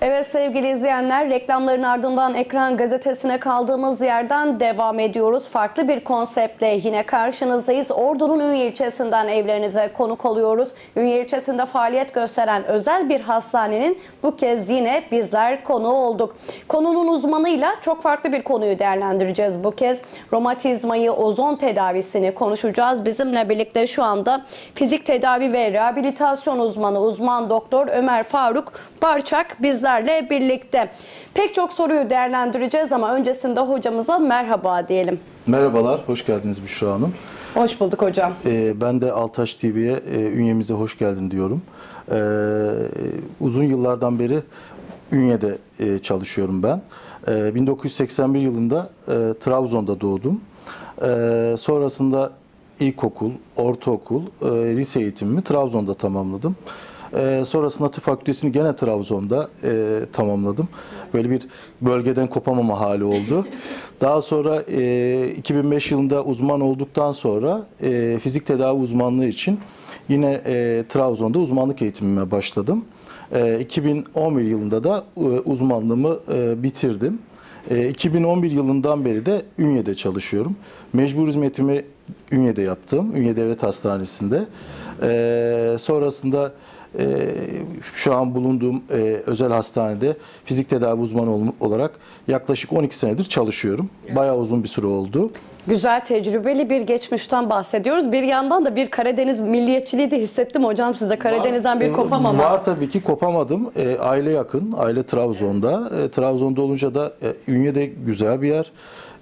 Evet sevgili izleyenler reklamların ardından ekran gazetesine kaldığımız yerden devam ediyoruz. Farklı bir konseptle yine karşınızdayız. Ordu'nun Ünye ilçesinden evlerinize konuk oluyoruz. Ünye ilçesinde faaliyet gösteren özel bir hastanenin bu kez yine bizler konuğu olduk. Konunun uzmanıyla çok farklı bir konuyu değerlendireceğiz bu kez. Romatizmayı, ozon tedavisini konuşacağız. Bizimle birlikte şu anda fizik tedavi ve rehabilitasyon uzmanı uzman doktor Ömer Faruk Barçak bizlerle birlikte. Pek çok soruyu değerlendireceğiz ama öncesinde hocamıza merhaba diyelim. Merhabalar, hoş geldiniz Büşra Hanım. Hoş bulduk hocam. Ee, ben de Altaş TV'ye e, ünyemize hoş geldin diyorum. Ee, uzun yıllardan beri Ünye'de e, çalışıyorum ben. Ee, 1981 yılında e, Trabzon'da doğdum. Ee, sonrasında ilkokul, ortaokul, e, lise eğitimimi Trabzon'da tamamladım. Ee, sonrasında tıp fakültesini gene Trabzon'da e, tamamladım. Böyle bir bölgeden kopamama hali oldu. Daha sonra e, 2005 yılında uzman olduktan sonra e, fizik tedavi uzmanlığı için yine e, Trabzon'da uzmanlık eğitimime başladım. E, 2011 yılında da e, uzmanlığımı e, bitirdim. E, 2011 yılından beri de Ünye'de çalışıyorum. Mecbur hizmetimi Ünye'de yaptım. Ünye Devlet Hastanesi'nde. E, sonrasında e, şu an bulunduğum e, özel hastanede fizik tedavi uzmanı ol- olarak yaklaşık 12 senedir çalışıyorum. Bayağı uzun bir süre oldu. Güzel tecrübeli bir geçmişten bahsediyoruz. Bir yandan da bir Karadeniz milliyetçiliği de hissettim hocam size. Karadeniz'den bir Var- kopamama. Var tabii ki kopamadım. E, aile yakın, aile Trabzon'da. E, Trabzon'da olunca da e, Ünye'de güzel bir yer.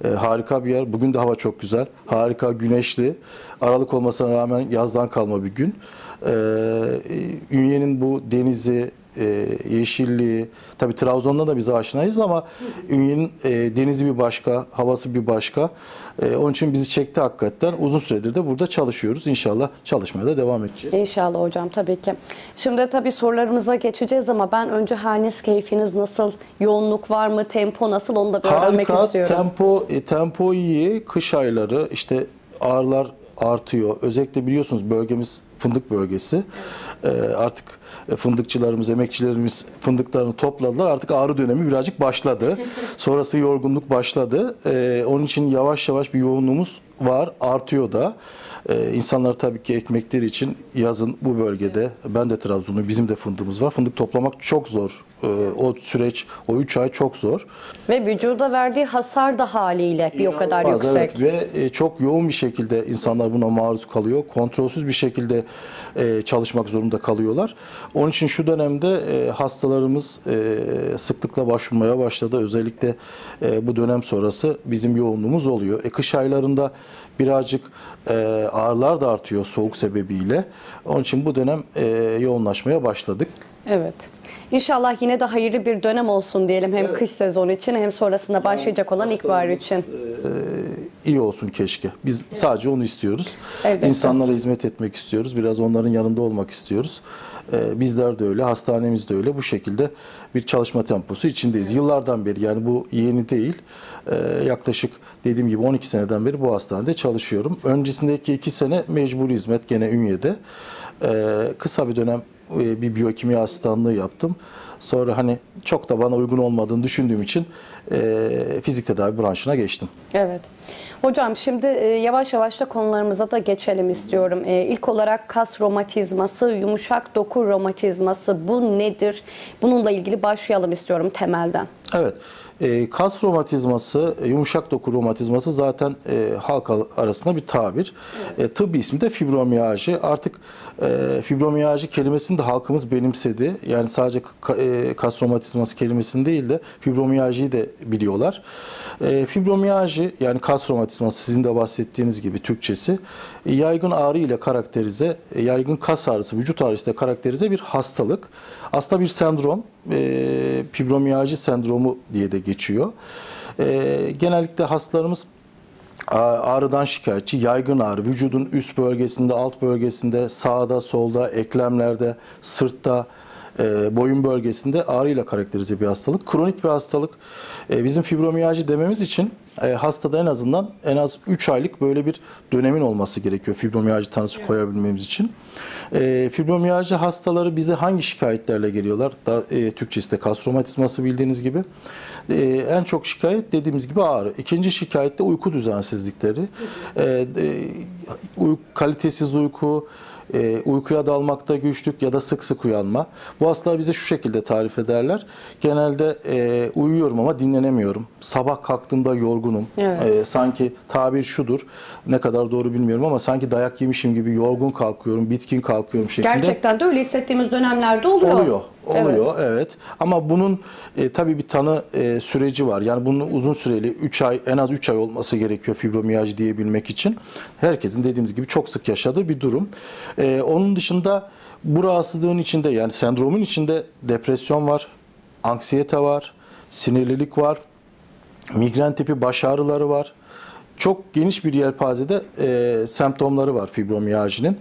E, harika bir yer. Bugün de hava çok güzel. Harika, güneşli. Aralık olmasına rağmen yazdan kalma bir gün. E, e, Ünye'nin bu denizi, e, yeşilliği, tabii Trabzon'da da biz aşinayız ama Ünye'nin e, denizi bir başka, havası bir başka. E, onun için bizi çekti hakikaten. Uzun süredir de burada çalışıyoruz. İnşallah çalışmaya da devam edeceğiz. İnşallah hocam tabii ki. Şimdi tabii sorularımıza geçeceğiz ama ben önce haliniz, keyfiniz nasıl, yoğunluk var mı, tempo nasıl onu da bir öğrenmek Harika, istiyorum. tempo e, tempo iyi. Kış ayları işte ağrılar artıyor. Özellikle biliyorsunuz bölgemiz fındık bölgesi. E, artık fındıkçılarımız, emekçilerimiz fındıklarını topladılar. Artık ağrı dönemi birazcık başladı. Sonrası yorgunluk başladı. E, onun için yavaş yavaş bir yoğunluğumuz var, artıyor da. Ee, insanlar tabii ki ekmekleri için yazın bu bölgede, ben de Trabzon'um, bizim de fındığımız var. Fındık toplamak çok zor. Ee, o süreç, o 3 ay çok zor. Ve vücuda verdiği hasar da haliyle bir o kadar İnanılmaz, yüksek. evet. Ve e, çok yoğun bir şekilde insanlar buna maruz kalıyor. Kontrolsüz bir şekilde e, çalışmak zorunda kalıyorlar. Onun için şu dönemde e, hastalarımız e, sıklıkla başvurmaya başladı. Özellikle e, bu dönem sonrası bizim yoğunluğumuz oluyor. E, kış aylarında birazcık e, ağrılar da artıyor soğuk sebebiyle. Onun için bu dönem e, yoğunlaşmaya başladık. Evet. İnşallah yine de hayırlı bir dönem olsun diyelim hem kış sezonu için hem sonrasında başlayacak olan ilkbahar için. iyi olsun keşke. Biz sadece onu istiyoruz. Elbette. İnsanlara hizmet etmek istiyoruz. Biraz onların yanında olmak istiyoruz. Ee, bizler de öyle, hastanemiz de öyle. Bu şekilde bir çalışma temposu içindeyiz. Yıllardan beri yani bu yeni değil. Ee, yaklaşık dediğim gibi 12 seneden beri bu hastanede çalışıyorum. Öncesindeki 2 sene mecbur hizmet gene Ünye'de. Ee, kısa bir dönem e, bir biyokimya asistanlığı yaptım. Sonra hani çok da bana uygun olmadığını düşündüğüm için e, fizik tedavi branşına geçtim. Evet. Hocam şimdi e, yavaş yavaş da konularımıza da geçelim istiyorum. E, İlk olarak kas romatizması, yumuşak doku romatizması bu nedir? Bununla ilgili başlayalım istiyorum temelden. Evet. E, kas romatizması, yumuşak doku romatizması zaten e, halk arasında bir tabir. E, tıbbi ismi de fibromiyajı. Artık e, fibromiyajı kelimesini de halkımız benimsedi. Yani sadece e, kas romatizması kelimesini değil de fibromiyajıyı da biliyorlar. E, fibromiyajı yani kas romatizması sizin de bahsettiğiniz gibi Türkçesi yaygın ağrı ile karakterize, e, yaygın kas ağrısı, vücut ağrısı ile karakterize bir hastalık. Aslında bir sendrom, e, fibromiyajı sendromu diye de geçiyor. E, genellikle hastalarımız ağrıdan şikayetçi, yaygın ağrı, vücudun üst bölgesinde, alt bölgesinde, sağda, solda, eklemlerde, sırtta, e, boyun bölgesinde ağrıyla karakterize bir hastalık. Kronik bir hastalık. E, bizim fibromiyajı dememiz için e, hastada en azından en az 3 aylık böyle bir dönemin olması gerekiyor fibromiyajı tanısı koyabilmemiz için. E, fibromiyajı hastaları bize hangi şikayetlerle geliyorlar? Da, e, Türkçesi de kas romatizması bildiğiniz gibi. E, en çok şikayet dediğimiz gibi ağrı. İkinci şikayet de uyku düzensizlikleri. E, e, uy- kalitesiz uyku, e, uykuya dalmakta güçlük ya da sık sık uyanma. Bu hastalar bize şu şekilde tarif ederler. Genelde e, uyuyorum ama dinlenemiyorum. Sabah kalktığımda yorgunum. Evet. E, sanki tabir şudur. Ne kadar doğru bilmiyorum ama sanki dayak yemişim gibi yorgun kalkıyorum, bitkin kalkıyorum şeklinde. Gerçekten de öyle hissettiğimiz dönemlerde oluyor. Oluyor. Oluyor Evet. evet. Ama bunun e, tabii bir tanı e, süreci var. Yani bunun uzun süreli 3 ay en az 3 ay olması gerekiyor fibromiyaj diyebilmek için. Herkesin dediğimiz gibi çok sık yaşadığı bir durum. E, onun dışında bu rahatsızlığın içinde yani sendromun içinde depresyon var, anksiyete var, sinirlilik var, migren tipi baş ağrıları var. Çok geniş bir yelpazede e, semptomları var fibromiyajinin.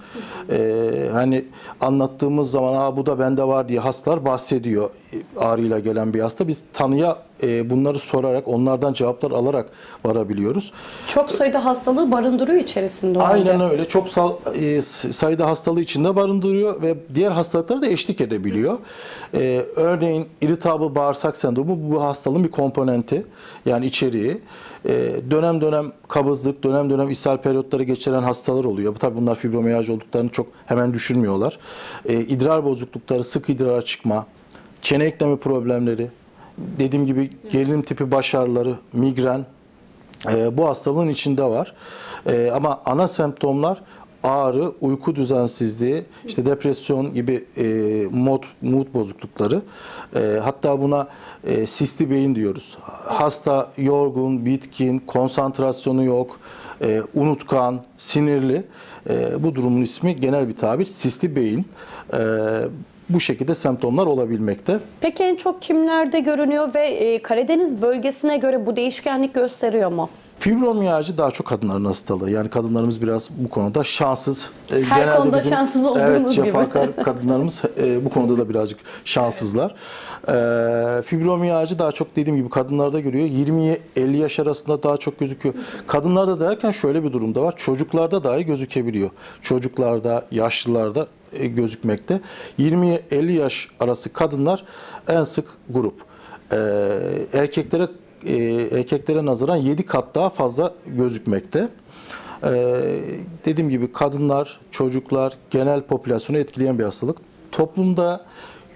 E, hani anlattığımız zaman Aa, bu da bende var diye hastalar bahsediyor e, ağrıyla gelen bir hasta. Biz tanıya e, bunları sorarak onlardan cevaplar alarak varabiliyoruz. Çok sayıda hastalığı barındırıyor içerisinde o Aynen halde. öyle. Çok sal- e, sayıda hastalığı içinde barındırıyor ve diğer hastalıklara da eşlik edebiliyor. E, örneğin irritable bağırsak sendromu bu hastalığın bir komponenti. Yani içeriği. E, dönem dönem kabızlık, dönem dönem ishal periyotları geçiren hastalar oluyor. Tabii bunlar fibromiyaj olduklarını çok hemen düşünmüyorlar. E, idrar bozuklukları, sık idrar çıkma, çene eklemi problemleri, dediğim gibi gerilim tipi baş ağrıları, migren, e, bu hastalığın içinde var. E, ama ana semptomlar ağrı, uyku düzensizliği, işte depresyon gibi e, mod, mood bozuklukları. E, hatta buna e, sisli beyin diyoruz. Hasta yorgun, bitkin, konsantrasyonu yok, e, unutkan, sinirli. E, bu durumun ismi genel bir tabir sisli beyin. E, bu şekilde semptomlar olabilmekte. Peki en çok kimlerde görünüyor ve e, Karadeniz bölgesine göre bu değişkenlik gösteriyor mu? Fibromiyajı daha çok kadınların hastalığı. Yani kadınlarımız biraz bu konuda şanssız. E, Her konuda şanssız olduğumuz evet, gibi. cefakar kadınlarımız e, bu konuda da birazcık şanssızlar. E, fibromiyajı daha çok dediğim gibi kadınlarda görüyor. 20-50 yaş arasında daha çok gözüküyor. Kadınlarda derken şöyle bir durumda var. Çocuklarda dahi gözükebiliyor. Çocuklarda, yaşlılarda e, gözükmekte. 20-50 yaş arası kadınlar en sık grup. E, erkeklere e, erkeklere nazaran 7 kat daha fazla gözükmekte. Ee, dediğim gibi kadınlar, çocuklar, genel popülasyonu etkileyen bir hastalık. Toplumda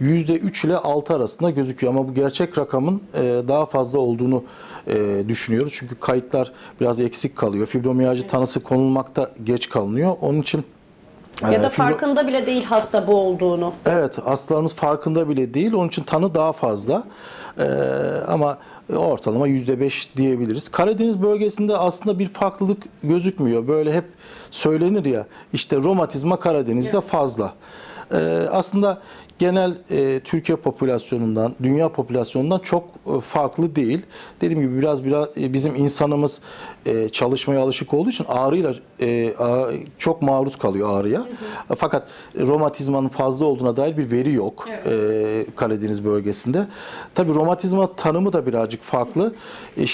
%3 ile 6 arasında gözüküyor ama bu gerçek rakamın e, daha fazla olduğunu e, düşünüyoruz. Çünkü kayıtlar biraz eksik kalıyor. Fibromiyajı tanısı konulmakta geç kalınıyor. Onun için Ya e, da fibro- farkında bile değil hasta bu olduğunu. Evet, hastalarımız farkında bile değil. Onun için tanı daha fazla. Ee, ama ortalama %5 diyebiliriz. Karadeniz bölgesinde aslında bir farklılık gözükmüyor. Böyle hep söylenir ya, işte romatizma Karadeniz'de fazla. Ee, aslında genel e, Türkiye popülasyonundan, dünya popülasyonundan çok e, farklı değil. Dediğim gibi biraz biraz e, bizim insanımız e, çalışmaya alışık olduğu için ağrıyla e, a- çok maruz kalıyor ağrıya. Fakat romatizmanın fazla olduğuna dair bir veri yok e, Karadeniz bölgesinde. Tabii romatizma tanımı da birazcık farklı. E,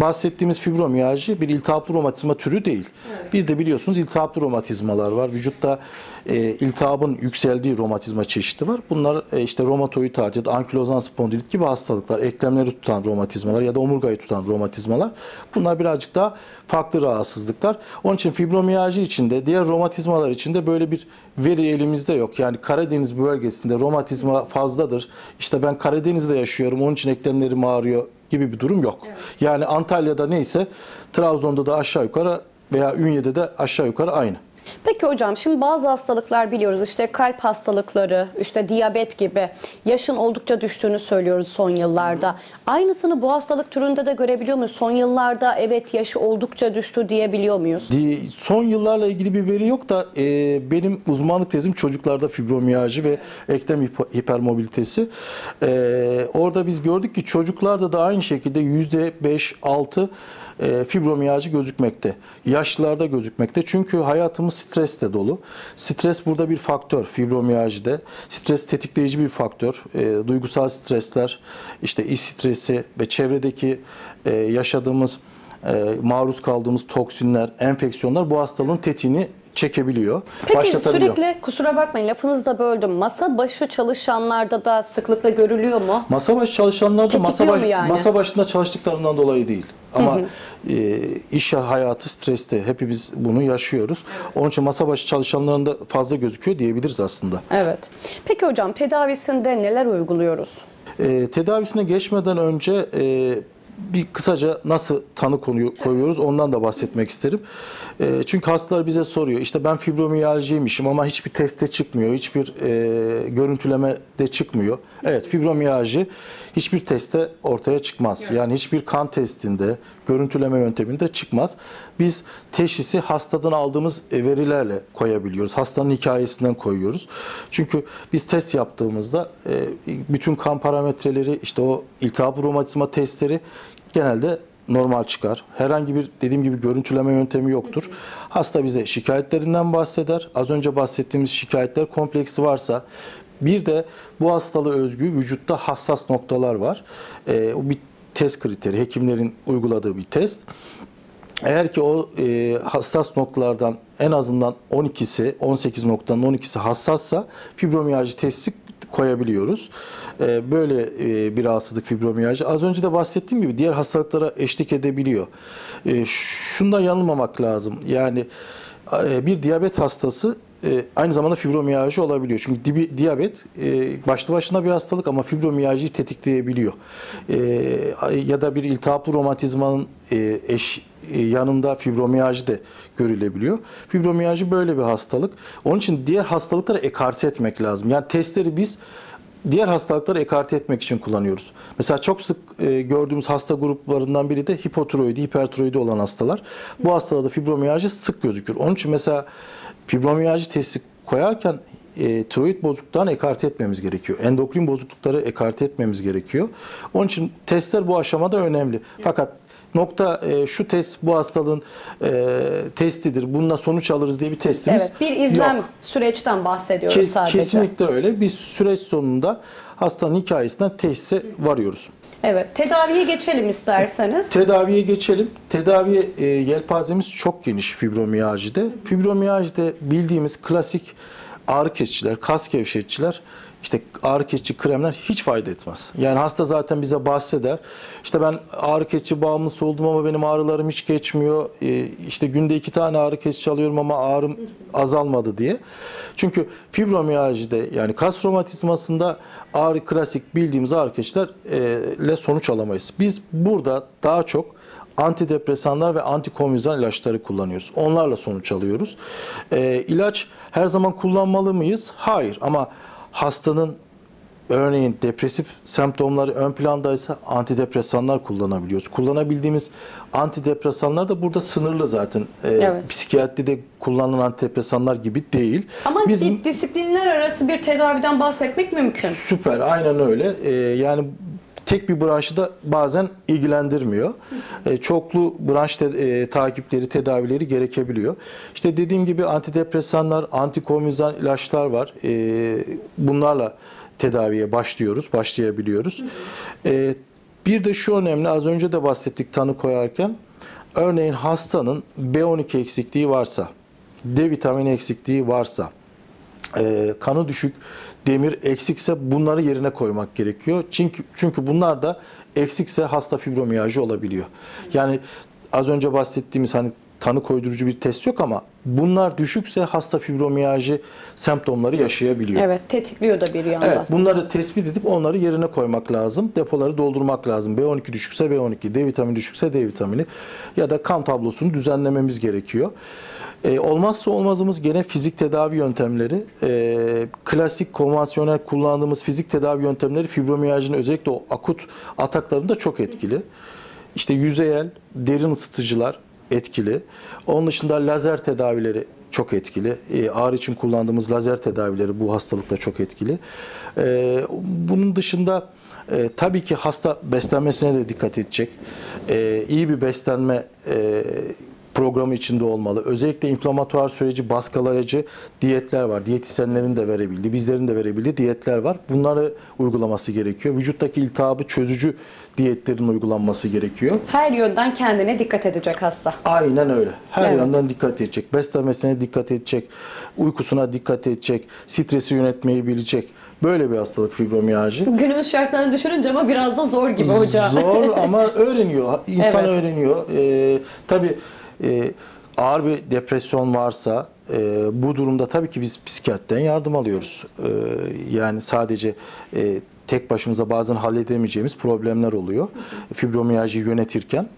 bahsettiğimiz fibromiyajı bir iltihaplı romatizma türü değil. Bir de biliyorsunuz iltihaplı romatizmalar var. Vücutta e, iltihabın yükseldiği romatizma çeşidi var. Bunlar e, işte romatoid artrit, ankilozan spondilit gibi hastalıklar, eklemleri tutan romatizmalar ya da omurgayı tutan romatizmalar. Bunlar birazcık daha farklı rahatsızlıklar. Onun için fibromiyajı içinde, diğer romatizmalar içinde böyle bir veri elimizde yok. Yani Karadeniz bölgesinde romatizma fazladır. İşte ben Karadeniz'de yaşıyorum, onun için eklemlerim ağrıyor gibi bir durum yok. Yani Antalya'da neyse Trabzon'da da aşağı yukarı veya Ünye'de de aşağı yukarı aynı. Peki hocam şimdi bazı hastalıklar biliyoruz işte kalp hastalıkları, işte diyabet gibi yaşın oldukça düştüğünü söylüyoruz son yıllarda. Aynısını bu hastalık türünde de görebiliyor muyuz? Son yıllarda evet yaşı oldukça düştü diyebiliyor muyuz? Son yıllarla ilgili bir veri yok da e, benim uzmanlık tezim çocuklarda fibromiyajı ve eklem hipo- hipermobilitesi. E, orada biz gördük ki çocuklarda da aynı şekilde %5-6 e, fibromiyajı gözükmekte. Yaşlılarda gözükmekte. Çünkü hayatımız stresle dolu. Stres burada bir faktör fibromiyajide. Stres tetikleyici bir faktör. E, duygusal stresler, işte iş stresi ve çevredeki e, yaşadığımız e, maruz kaldığımız toksinler, enfeksiyonlar bu hastalığın tetiğini çekebiliyor. Peki sürekli kusura bakmayın lafınızı da böldüm. Masa başı çalışanlarda da sıklıkla görülüyor mu? Masa başı çalışanlar da masa, baş- yani? masa başında çalıştıklarından dolayı değil. Ama e, iş hayatı streste. Hepimiz bunu yaşıyoruz. Onun için masa başı çalışanların da fazla gözüküyor diyebiliriz aslında. Evet. Peki hocam tedavisinde neler uyguluyoruz? E, tedavisine geçmeden önce e, bir kısaca nasıl tanı konuyu koyuyoruz ondan da bahsetmek isterim. E, çünkü hastalar bize soruyor işte ben fibromiyajiymişim ama hiçbir teste çıkmıyor, hiçbir e, görüntüleme de çıkmıyor. Evet fibromiyajı hiçbir testte ortaya çıkmaz. Yani hiçbir kan testinde, görüntüleme yönteminde çıkmaz. Biz teşhisi hastadan aldığımız e, verilerle koyabiliyoruz. Hastanın hikayesinden koyuyoruz. Çünkü biz test yaptığımızda e, bütün kan parametreleri işte o iltihap romatizma testleri genelde normal çıkar. Herhangi bir dediğim gibi görüntüleme yöntemi yoktur. Hasta bize şikayetlerinden bahseder. Az önce bahsettiğimiz şikayetler kompleksi varsa bir de bu hastalığı özgü vücutta hassas noktalar var. E, o bir test kriteri, hekimlerin uyguladığı bir test. Eğer ki o e, hassas noktalardan en azından 12'si, 18 noktanın 12'si hassassa fibromiyajı testi koyabiliyoruz. E, böyle e, bir rahatsızlık fibromiyajı. Az önce de bahsettiğim gibi diğer hastalıklara eşlik edebiliyor. E, şundan yanılmamak lazım. Yani e, bir diyabet hastası e, aynı zamanda fibromiyajı olabiliyor. Çünkü diyabet başlı başına bir hastalık ama fibromiyajı tetikleyebiliyor. Ya da bir iltihaplı romatizmanın e, eş yanında fibromiyajı da görülebiliyor. Fibromiyajı böyle bir hastalık. Onun için diğer hastalıkları ekarte etmek lazım. Yani testleri biz diğer hastalıkları ekarte etmek için kullanıyoruz. Mesela çok sık e, gördüğümüz hasta gruplarından biri de hipotiroidi, hipertiroidi olan hastalar. Bu hastalarda fibromiyajı sık gözükür. Onun için mesela fibromiyajı testi koyarken e, tiroid bozukluklarını ekarte etmemiz gerekiyor. Endokrin bozuklukları ekarte etmemiz gerekiyor. Onun için testler bu aşamada önemli. Fakat nokta e, şu test bu hastalığın e, testidir. Bununla sonuç alırız diye bir testimiz Evet bir izlem yok. süreçten bahsediyoruz Kes- sadece. Kesinlikle öyle. Biz süreç sonunda hastanın hikayesinden teşhise varıyoruz. Evet tedaviye geçelim isterseniz. Tedaviye geçelim. Tedavi e, yelpazemiz çok geniş fibromiyajide. Fibromiyajide bildiğimiz klasik ağrı kesiciler, kas gevşeticiler, işte ağrı kesici kremler hiç fayda etmez. Yani hasta zaten bize bahseder. İşte ben ağrı kesici bağımlısı oldum ama benim ağrılarım hiç geçmiyor. E, işte günde iki tane ağrı kesici alıyorum ama ağrım azalmadı diye. Çünkü fibromiyajide yani kas romatizmasında ağrı klasik bildiğimiz ağrı kesicilerle sonuç alamayız. Biz burada daha çok antidepresanlar ve antikonvizan ilaçları kullanıyoruz. Onlarla sonuç alıyoruz. Ee, ilaç her zaman kullanmalı mıyız? Hayır ama hastanın örneğin depresif semptomları ön plandaysa antidepresanlar kullanabiliyoruz. Kullanabildiğimiz antidepresanlar da burada sınırlı zaten. Ee, Evet. Psikiyatride kullanılan antidepresanlar gibi değil. Ama Biz bir disiplinler arası bir tedaviden bahsetmek mümkün. Süper, aynen öyle. Ee, yani tek bir branşı da bazen ilgilendirmiyor. Ee, çoklu branş te- e, takipleri, tedavileri gerekebiliyor. İşte dediğim gibi antidepresanlar, antikonvizan ilaçlar var. Ee, bunlarla tedaviye başlıyoruz, başlayabiliyoruz. Ee, bir de şu önemli, az önce de bahsettik tanı koyarken. Örneğin hastanın B12 eksikliği varsa, D vitamini eksikliği varsa, e, kanı düşük, demir eksikse bunları yerine koymak gerekiyor. Çünkü çünkü bunlar da eksikse hasta fibromiyajı olabiliyor. Yani az önce bahsettiğimiz hani tanı koydurucu bir test yok ama Bunlar düşükse hasta fibromiyalji semptomları yaşayabiliyor. Evet tetikliyor da bir yandan. Evet, bunları tespit edip onları yerine koymak lazım. Depoları doldurmak lazım. B12 düşükse B12, D vitamini düşükse D vitamini ya da kan tablosunu düzenlememiz gerekiyor. Ee, olmazsa olmazımız gene fizik tedavi yöntemleri. Ee, klasik, konvansiyonel kullandığımız fizik tedavi yöntemleri fibromiyajinin özellikle o akut ataklarında çok etkili. İşte yüzeyel, derin ısıtıcılar etkili. Onun dışında lazer tedavileri çok etkili. Ee, ağrı için kullandığımız lazer tedavileri bu hastalıkta çok etkili. Ee, bunun dışında e, tabii ki hasta beslenmesine de dikkat edecek. Ee, iyi bir beslenme e, programı içinde olmalı. Özellikle inflamatuar süreci baskılayıcı diyetler var. Diyetisyenlerin de verebildiği, bizlerin de verebildiği diyetler var. Bunları uygulaması gerekiyor. Vücuttaki iltihabı çözücü diyetlerin uygulanması gerekiyor. Her yönden kendine dikkat edecek hasta. Aynen öyle. Her Evet. yandan dikkat edecek. Beslenmesine dikkat edecek. Uykusuna dikkat edecek. Stresi yönetmeyi bilecek. Böyle bir hastalık fibromiyalji. Günümüz şartlarını düşününce ama biraz da zor gibi hocam. Zor ama öğreniyor. İnsan Evet. öğreniyor. Ee, tabii e, ağır bir depresyon varsa e, bu durumda tabii ki biz psikiyatriden yardım alıyoruz. Ee, yani sadece e, tek başımıza bazen halledemeyeceğimiz problemler oluyor. Fibromiyalji yönetirken.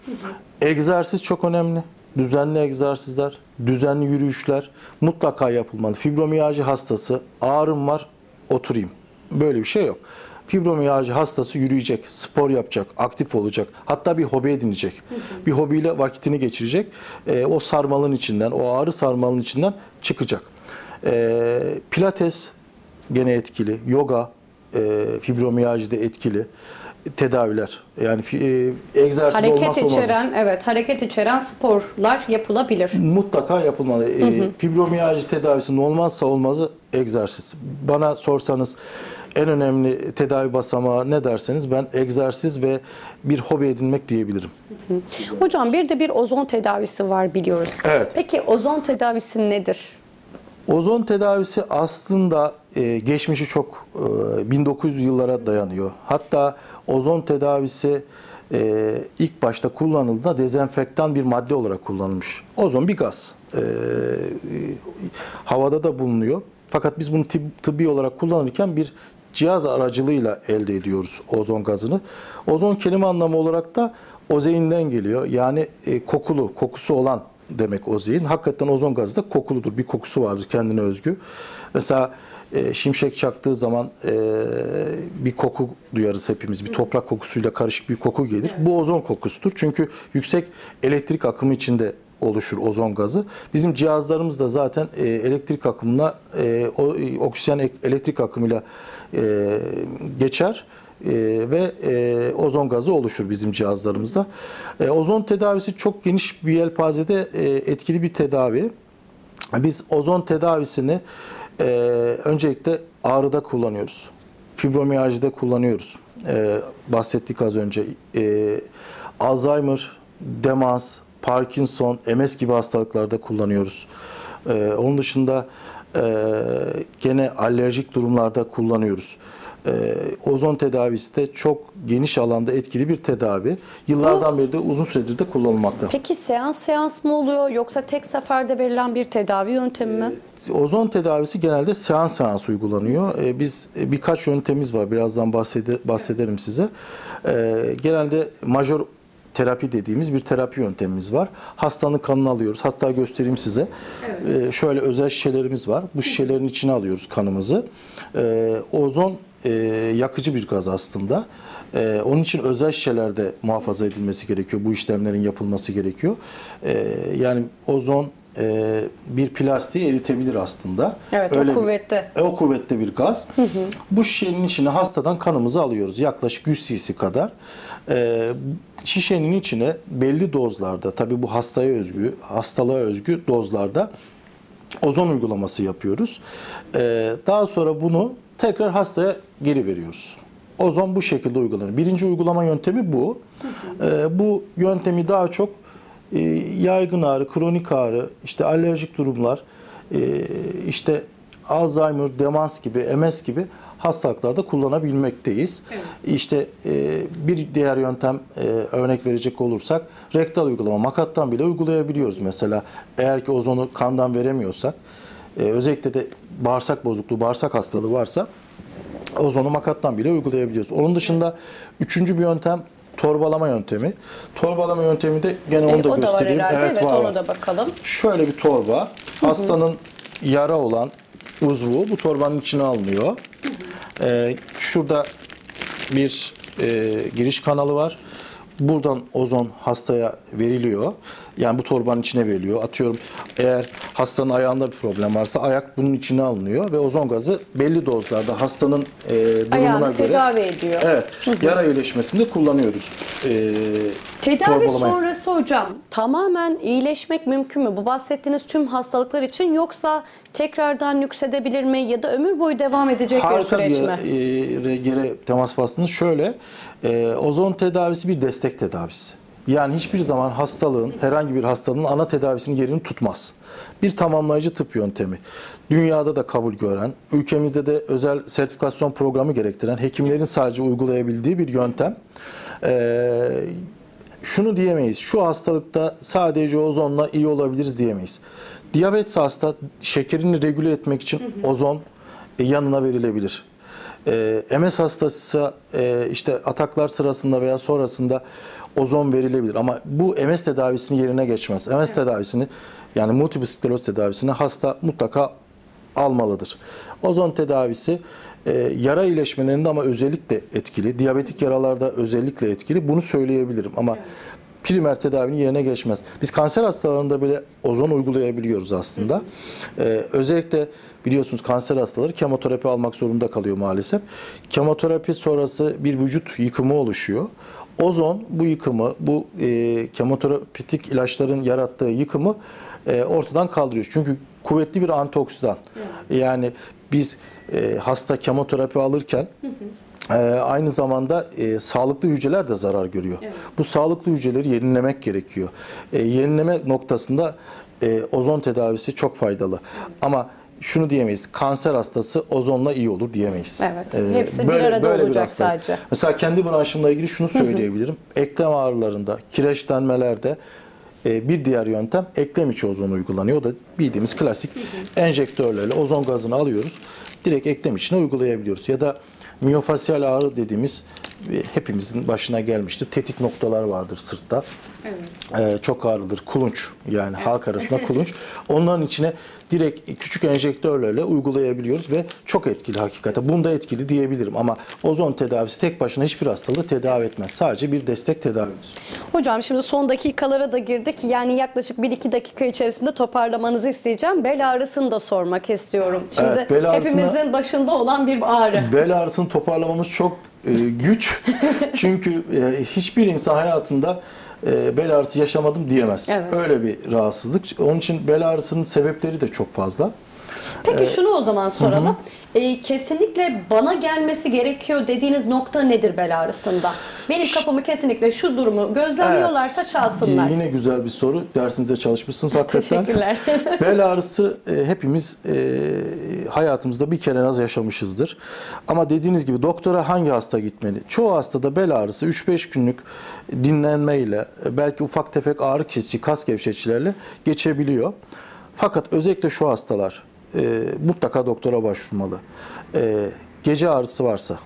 Egzersiz çok önemli. Düzenli egzersizler, düzenli yürüyüşler mutlaka yapılmalı. Fibromiyalji hastası ağrım var, oturayım. Böyle bir şey yok. Fibromiyalji hastası yürüyecek, spor yapacak, aktif olacak. Hatta bir hobi edinecek. Bir hobiyle vakitini geçirecek. Ee, o sarmalın içinden, o ağrı sarmalın içinden çıkacak. Ee, pilates gene etkili, yoga e, fibromiyajide etkili tedaviler. Yani e, egzersiz Hareket olmazsa olmaz. içeren, evet hareket içeren sporlar yapılabilir. Mutlaka yapılmalı. E, fibromiyalji tedavisinin olmazsa olmazı egzersiz. Bana sorsanız en önemli tedavi basamağı ne derseniz ben egzersiz ve bir hobi edinmek diyebilirim. Hocam bir de bir ozon tedavisi var biliyoruz. Evet. Peki ozon tedavisi nedir? Ozon tedavisi aslında e, geçmişi çok e, 1900 yıllara dayanıyor. Hatta ozon tedavisi e, ilk başta kullanıldığında dezenfektan bir madde olarak kullanılmış. Ozon bir gaz. E, e, havada da bulunuyor. Fakat biz bunu tıbbi olarak kullanırken bir cihaz aracılığıyla elde ediyoruz ozon gazını. Ozon kelime anlamı olarak da ozeinden geliyor. Yani e, kokulu, kokusu olan demek ozein. Hakikaten ozon gazı da kokuludur. Bir kokusu vardır kendine özgü. Mesela e, şimşek çaktığı zaman e, bir koku duyarız hepimiz. Bir toprak kokusuyla karışık bir koku gelir. Bu ozon kokusudur. Çünkü yüksek elektrik akımı içinde oluşur ozon gazı. Bizim cihazlarımız da zaten e, elektrik akımına e, oksijen ek- elektrik akımıyla e, geçer ve ozon gazı oluşur bizim cihazlarımızda. Ozon tedavisi çok geniş bir yelpazede etkili bir tedavi. Biz ozon tedavisini öncelikle ağrıda kullanıyoruz. Fibromiyajide kullanıyoruz. Bahsettik az önce. Alzheimer, demans, Parkinson, MS gibi hastalıklarda kullanıyoruz. E, onun dışında e, gene alerjik durumlarda kullanıyoruz. E, ozon tedavisi de çok geniş alanda etkili bir tedavi. Yıllardan beri de uzun süredir de kullanılmakta. Peki seans seans mı oluyor yoksa tek seferde verilen bir tedavi yöntemi mi? Ozon tedavisi genelde seans seans uygulanıyor. Ee, Biz e, birkaç yöntemimiz var. Birazdan bahsede, bahsederim size. Ee, Genelde majör terapi dediğimiz bir terapi yöntemimiz var. Hastanın kanını alıyoruz. Hatta göstereyim size. Ee, Şöyle özel şişelerimiz var. Bu şişelerin içine alıyoruz kanımızı. Ee, Ozon e, yakıcı bir gaz aslında. Ee, onun için özel şişelerde muhafaza edilmesi gerekiyor. Bu işlemlerin yapılması gerekiyor. Ee, yani ozon e, bir plastiği eritebilir aslında. Evet, o bir- kuvvetli. e, o kuvvetli bir gaz. Bu şişenin içine hastadan kanımızı alıyoruz. Yaklaşık 100 cc kadar. E, şişenin içine belli dozlarda, tabi bu hastaya özgü, hastalığa özgü dozlarda ozon uygulaması yapıyoruz. E, daha sonra bunu tekrar hastaya geri veriyoruz. Ozon bu şekilde uygulanır. Birinci uygulama yöntemi bu. E, bu yöntemi daha çok e, yaygın ağrı, kronik ağrı, işte alerjik durumlar, e, işte Alzheimer, demans gibi, MS gibi hastalıklarda kullanabilmekteyiz. İşte e, bir diğer yöntem e, örnek verecek olursak rektal uygulama makattan bile uygulayabiliyoruz mesela. Eğer ki ozonu kandan veremiyorsak e, özellikle de bağırsak bozukluğu, bağırsak hastalığı varsa ozonu makattan bile uygulayabiliyoruz. Onun dışında üçüncü bir yöntem torbalama yöntemi. Torbalama yöntemi de gene onu E, da o da var göstereyim. herhalde. Evet, var, onu var. da bakalım. Şöyle bir torba. Hastanın yara olan uzvu bu torbanın içine alınıyor. Ee, şurada bir e, giriş kanalı var. Buradan ozon hastaya veriliyor. Yani bu torbanın içine veriliyor. Atıyorum eğer hastanın ayağında bir problem varsa ayak bunun içine alınıyor ve ozon gazı belli dozlarda hastanın e, durumuna Ayağını göre tedavi ediyor. Evet, yara iyileşmesinde kullanıyoruz. Ee, Tedavi torbalamayı. sonrası hocam tamamen iyileşmek mümkün mü? Bu bahsettiğiniz tüm hastalıklar için yoksa tekrardan nüksedebilir mi ya da ömür boyu devam edecek bir Harika bir süreç mi? e, yere temas bastınız. Şöyle, e, ozon tedavisi bir destek tedavisi. Yani hiçbir zaman hastalığın, herhangi bir hastalığın ana tedavisinin yerini tutmaz. Bir tamamlayıcı tıp yöntemi. Dünyada da kabul gören, ülkemizde de özel sertifikasyon programı gerektiren, hekimlerin sadece uygulayabildiği bir yöntem. E, şunu diyemeyiz. Şu hastalıkta sadece ozonla iyi olabiliriz diyemeyiz. Diyabet hasta şekerini regüle etmek için ozon yanına verilebilir. E, MS hastası e, işte ataklar sırasında veya sonrasında ozon verilebilir ama bu MS tedavisini yerine geçmez. MS tedavisini yani multiple skleroz tedavisini hasta mutlaka almalıdır. Ozon tedavisi e, yara iyileşmelerinde ama özellikle etkili. Diyabetik yaralarda özellikle etkili. Bunu söyleyebilirim ama primer tedavinin yerine geçmez. Biz kanser hastalarında bile ozon uygulayabiliyoruz aslında. E, özellikle biliyorsunuz kanser hastaları kemoterapi almak zorunda kalıyor maalesef. Kemoterapi sonrası bir vücut yıkımı oluşuyor. Ozon bu yıkımı, bu e, kemoterapitik ilaçların yarattığı yıkımı e, ortadan kaldırıyor. Çünkü kuvvetli bir antioksidan. Yani biz e, hasta kemoterapi alırken e, aynı zamanda e, sağlıklı hücreler de zarar görüyor. Bu sağlıklı hücreleri yenilemek gerekiyor. E, yenileme noktasında e, ozon tedavisi çok faydalı. Ama şunu diyemeyiz. Kanser hastası ozonla iyi olur diyemeyiz. Evet, hepsi bir arada olacak hastalık. sadece. Mesela kendi branşımla ilgili şunu söyleyebilirim. Eklem ağrılarında, kireçlenmelerde e, bir diğer yöntem eklem içi ozon uygulanıyor. O da bildiğimiz klasik enjektörlerle ozon gazını alıyoruz. Direkt eklem içine uygulayabiliyoruz. Ya da miyofasyal ağrı dediğimiz hepimizin başına gelmiştir. Tetik noktalar vardır sırtta. E, çok ağrıdır. Kulunç yani halk arasında kulunç. Onların içine direkt küçük enjektörlerle uygulayabiliyoruz ve çok etkili hakikaten. Bunda etkili diyebilirim ama ozon tedavisi tek başına hiçbir hastalığı tedavi etmez. Sadece bir destek tedavidir. Hocam şimdi son dakikalara da girdik. Yani yaklaşık 1-2 dakika içerisinde toparlamanızı isteyeceğim. Bel ağrısını da sormak istiyorum. Şimdi Evet, bel ağrısına- hepimizin başında olan bir ağrı. Bel ağrısını toparlamamız çok e, güç. Çünkü e, hiçbir insan hayatında e, bel ağrısı yaşamadım diyemez. Evet. Öyle bir rahatsızlık. Onun için bel ağrısının sebepleri de çok fazla. Peki şunu o zaman soralım. Ee, kesinlikle bana gelmesi gerekiyor dediğiniz nokta nedir bel ağrısında? Benim kapımı kesinlikle şu durumu gözlemliyorlarsa çalsınlar. Yine güzel bir soru. Dersinize çalışmışsınız hakikaten. Teşekkürler. Bel ağrısı e, hepimiz e, hayatımızda bir kere en az yaşamışızdır. Ama dediğiniz gibi doktora hangi hasta gitmeli? Çoğu hastada bel ağrısı 3-5 günlük dinlenmeyle, e, belki ufak tefek ağrı kesici, kas gevşeticilerle geçebiliyor. Fakat özellikle şu hastalar e, mutlaka doktora başvurmalı. E, gece ağrısı varsa,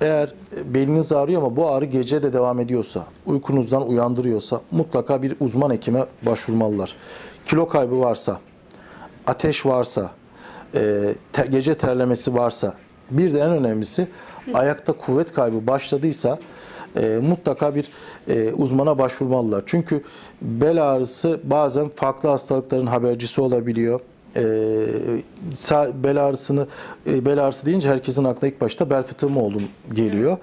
eğer beliniz ağrıyor ama bu ağrı gece de devam ediyorsa, uykunuzdan uyandırıyorsa mutlaka bir uzman hekime başvurmalılar. Kilo kaybı varsa, ateş varsa, e, te- gece terlemesi varsa, bir de en önemlisi ayakta kuvvet kaybı başladıysa e, mutlaka bir e, uzmana başvurmalılar. Çünkü bel ağrısı bazen farklı hastalıkların habercisi olabiliyor. E, bel ağrısını e, bel ağrısı deyince herkesin aklına ilk başta bel fıtığı mı oldum geliyor.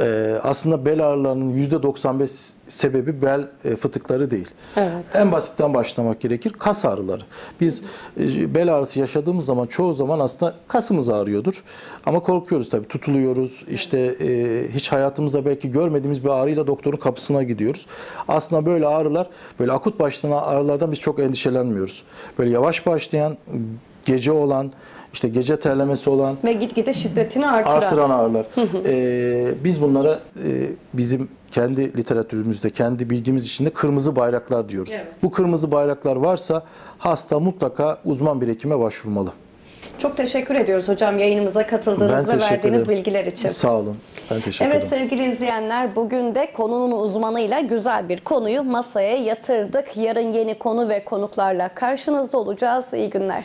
E, aslında bel ağrılarının %95 sebebi bel e, fıtıkları değil. Evet. En basitten başlamak gerekir. Kas ağrıları. Biz e, bel ağrısı yaşadığımız zaman çoğu zaman aslında kasımız ağrıyordur. Ama korkuyoruz tabii. Tutuluyoruz. İşte e, hiç hayatımızda belki görmediğimiz bir ağrıyla doktorun kapısına gidiyoruz. Aslında böyle ağrılar, böyle akut başlayan ağrılardan biz çok endişelenmiyoruz. Böyle yavaş başlayan gece olan, işte gece terlemesi olan, Ve gitgide şiddetini artıran. artıran ağrılar. Ee, biz bunlara e, bizim kendi literatürümüzde, kendi bilgimiz içinde kırmızı bayraklar diyoruz. Evet. Bu kırmızı bayraklar varsa hasta mutlaka uzman bir hekime başvurmalı. Çok teşekkür ediyoruz hocam yayınımıza katıldığınız ve verdiğiniz ederim. bilgiler için. Sağ olun. Ben teşekkür Evet ederim. sevgili izleyenler bugün de konunun uzmanıyla güzel bir konuyu masaya yatırdık. Yarın yeni konu ve konuklarla karşınızda olacağız. İyi günler.